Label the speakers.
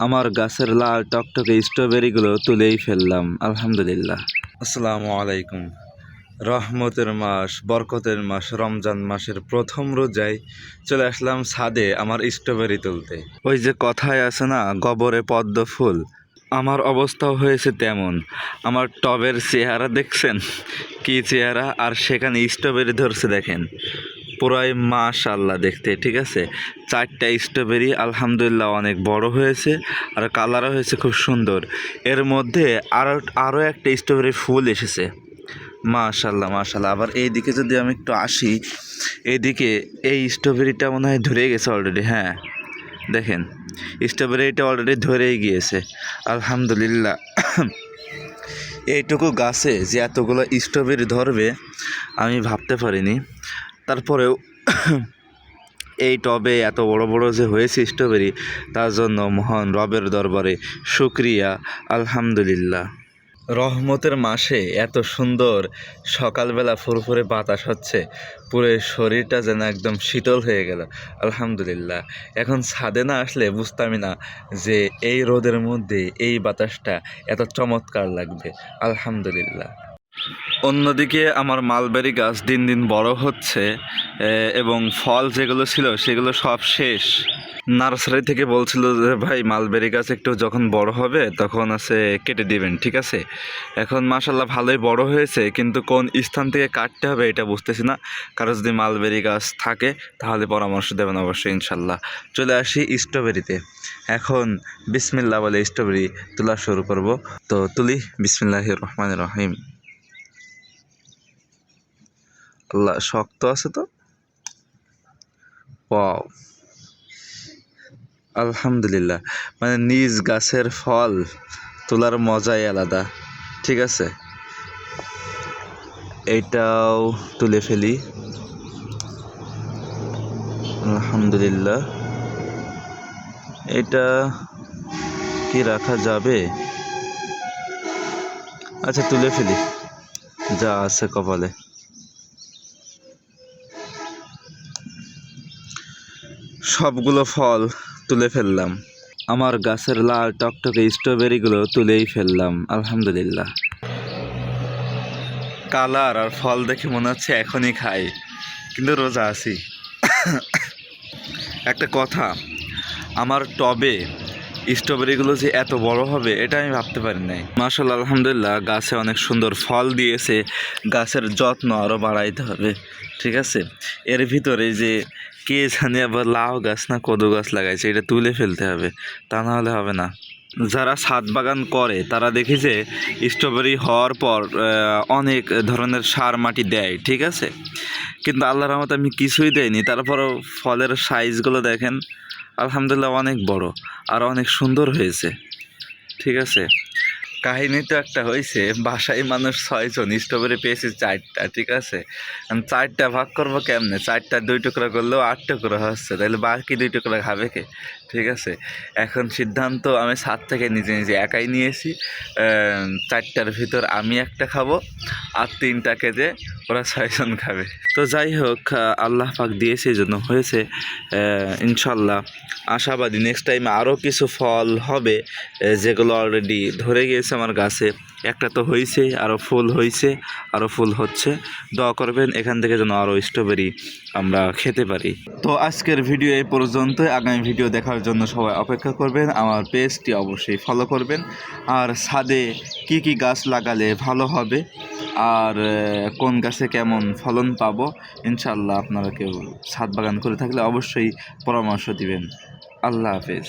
Speaker 1: আমার গাছের লাল টকটকে স্ট্রবেরিগুলো তুলেই ফেললাম আলহামদুলিল্লাহ। আসসালামু আলাইকুম। রহমতের মাস বরকতের মাস রমজান মাসের প্রথম রোজায় চলে আসলাম ছাদে আমার স্ট্রবেরি তুলতে। ওই যে কথায় আছে না গবরে পদ্ম ফুল। আমার অবস্থাও হয়েছে তেমন। আমার টবের চেহারা দেখছেন? কি চেহারা? আর সেখানে স্ট্রবেরি ধরছে দেখেন। পুরাই মাশাল্লাহ দেখতে, ঠিক আছে? চারটা স্ট্রবেরি আলহামদুলিল্লাহ অনেক বড় হয়েছে আর কালারও হয়েছে খুব সুন্দর। এর মধ্যে আরও আরও একটা স্ট্রবেরি ফুল এসেছে। মাশাল্লাহ মাশাল্লাহ আবার এইদিকে যদি আমি একটু আসি, এইদিকে এই স্ট্রবেরিটা মনে হয় ধরে গেছে অলরেডি হ্যাঁ। দেখেন স্ট্রবেরিটা অলরেডি ধরেই গিয়েছে। আলহামদুলিল্লাহ। এইটুকু গাছে যে এতগুলো স্ট্রবেরি ধরবে, আমি ভাবতে পারিনি। তারপরেও এই টবে এত বড় বড় যে হয়েছে স্ট্রবেরি, তার জন্য মহান রবের দরবারে শুক্রিয়া, আলহামদুলিল্লাহ। রহমতের মাসে এত সুন্দর সকালবেলা ফুরফুরে বাতাস হচ্ছে, পুরো শরীরটা যেন একদম শীতল হয়ে গেল, আলহামদুলিল্লাহ। এখন ছাদে না আসলে বুঝতামই না যে এই রোদের মধ্যে এই বাতাসটা এত চমৎকার লাগবে, আলহামদুলিল্লাহ। অন্যদিকে আমার মালবেরি গাছ দিন দিন বড় হচ্ছে এবং ফল যেগুলো ছিল সেগুলো সব শেষ। নার্সারি থেকে বলছিল যে, ভাই, মালবেরি গাছ একটু যখন বড় হবে তখন আছে কেটে দিবেন, ঠিক আছে? এখন মাসাল্লাহ ভালোই বড় হয়েছে, কিন্তু কোন স্থান থেকে কাটতে হবে এটা বুঝতেছি না। কারও যদি মালবেরি গাছ থাকে তাহলে পরামর্শ দেবেন অবশ্যই ইনশাল্লাহ চলে আসি স্ট্রবেরিতে। এখন বিসমিল্লা বলে স্ট্রবেরি তোলা শুরু করব। তো তুলি বিসমিল্লাহ রহমান রহিম। শক্ত আছে তো? ওয়াও। আলহামদুলিল্লাহ। মানে নিজ গাছের ফল তোলার মজাই আলাদা, ঠিক আছে? এটাও তুলে ফেলি। আলহামদুলিল্লাহ। এটা কি রাখা যাবে? আচ্ছা তুলে ফেলি। যা আছে কপালে। সবগুলো ফল তুলে ফেললাম। আমার গাছের লাল টকটকে স্ট্রবেরিগুলো তুলেই ফেললাম, আলহামদুলিল্লাহ। কালার আর ফল দেখে মনে হচ্ছে এখনই খাই, কিন্তু রোজা আছি। একটা কথা, আমার টবে স্ট্রবেরিগুলো যে এত বড় হবে, এটা আমি ভাবতে পারি নাই। মাসাল আলহামদুলিল্লাহ, গাছে অনেক সুন্দর ফল দিয়েছে। গাছের যত্ন আরও বাড়াইতে হবে, ঠিক আছে? এর ভিতরে যে কে জানে আবার লাউ গাছ না কদু গাছ লাগাইছে, এটা তুলে ফেলতে হবে, তা নাহলে হবে না। যারা ছাদ বাগান করে, তারা দেখি যে স্ট্রবেরি হওয়ার পর অনেক ধরনের সার মাটি দেয়, ঠিক আছে? কিন্তু আল্লাহর রহমতে আমি কিছুই দেয়নি তারপরও ফলের সাইজগুলো দেখেন, আলহামদুলিল্লাহ অনেক বড় আর অনেক সুন্দর হয়েছে, ঠিক আছে? কাহিনী তো একটা হয়েছে বাসায় মানুষ ছয়জন, স্ট্রবেরি পেয়েছে চারটা, ঠিক আছে? চারটা ভাগ করব কেমনে? চারটা দুই টুকরা করলেও আট টুকরা হচ্ছে তাহলে বাকি দুই টুকরা খাবে কে? ঠিক আছে? এখন সিদ্ধান্ত আমি সাত থেকে নিজে নিজে একাই নিয়েছি। চারটার ভিতর আমি একটা খাব, আর তিনটাকে যে ওরা ছয়জন খাবে। তো যাই হোক আল্লাহ পাক দিয়েছে, এই জন্য হয়েছে। ইনশাল্লাহ। আশাবাদী নেক্সট টাইমে আরও কিছু ফল হবে যেগুলো অলরেডি ধরে গিয়েছে আমার গাছে। একটা তো হয়েছে আরও ফুল হয়েছে আরও ফুল হচ্ছে। দোয়া করবেন এখান থেকে যেন আরও স্ট্রবেরি আমরা খেতে পারি। তো আজকের ভিডিও এই পর্যন্ত আগামী ভিডিও দেখার জন্য সবাই অপেক্ষা করবেন। আমার পেজটি অবশ্যই ফলো করবেন। আর ছাদে কি কি গাছ লাগালে ভালো হবে? আর কোন গাছে কেমন ফলন পাবো? ইনশাল্লাহ আপনারা কেউ ছাদ বাগান করে থাকলে অবশ্যই পরামর্শ দিবেন। আল্লাহ হাফেজ।